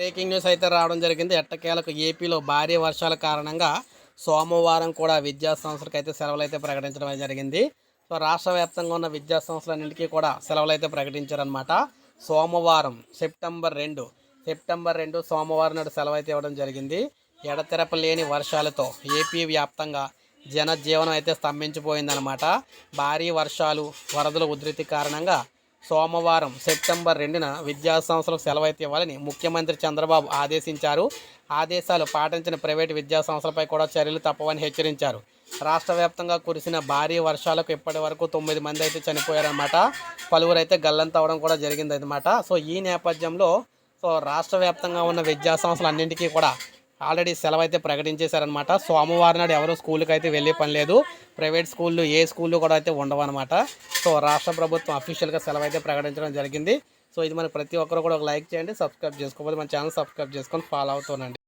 Breaking news అయితే రావడం జరిగింది. ఎట్టకేలకు ఏపీలో భారీ వర్షాల కారణంగా సోమవారం కూడా విద్యా సంస్థలకు అయితే సెలవులు అయితే ప్రకటించడం జరిగింది. సో రాష్ట్ర వ్యాప్తంగా ఉన్న విద్యా సంస్థలన్నింటికీ కూడా సెలవులు అయితే ప్రకటించారనమాట సోమవారం సెప్టెంబర్ రెండు. సెప్టెంబర్ రెండు సోమవారం నాడు సెలవు అయితే ఇవ్వడం జరిగింది. ఎడతెరప లేని వర్షాలతో ఏపీ వ్యాప్తంగా జనజీవనం అయితే స్తంభించిపోయిందనమాట భారీ వర్షాలు వరదల ఉధృతి కారణంగా సోమవారం సెప్టెంబర్ రెండున విద్యా సంస్థలకు సెలవు అయితే ఇవ్వాలని ముఖ్యమంత్రి చంద్రబాబు ఆదేశించారు. ఆదేశాలు పాటించిన ప్రైవేటు విద్యా సంస్థలపై కూడా చర్యలు తప్పవని హెచ్చరించారు. రాష్ట్ర వ్యాప్తంగా కురిసిన భారీ వర్షాలకు ఇప్పటి వరకు తొమ్మిది మంది అయితే చనిపోయారన్నమాట. పలువురు అయితే గల్లంతవడం కూడా జరిగింది అనమాట సో ఈ నేపథ్యంలో సో రాష్ట్ర వ్యాప్తంగా ఉన్న విద్యా సంస్థలు అన్నింటికీ కూడా ఆల్రెడీ సెలవు అయితే ప్రకటించేశారనమాట సోమవారం నాడు ఎవరు స్కూల్కి అయితే వెళ్ళే పని లేదు. ప్రైవేట్ స్కూళ్ళు ఏ స్కూళ్ళు కూడా అయితే ఉండవు అనమాట సో రాష్ట్ర ప్రభుత్వం అఫీషియల్గా సెలవు అయితే ప్రకటించడం జరిగింది. సో ఇది మనకి ప్రతి ఒక్కరు కూడా ఒక లైక్ చేయండి సబ్స్క్రైబ్ చేసుకోకపోతే మన ఛానల్ సబ్స్క్రైబ్ చేసుకొని ఫాలో అవుతానండి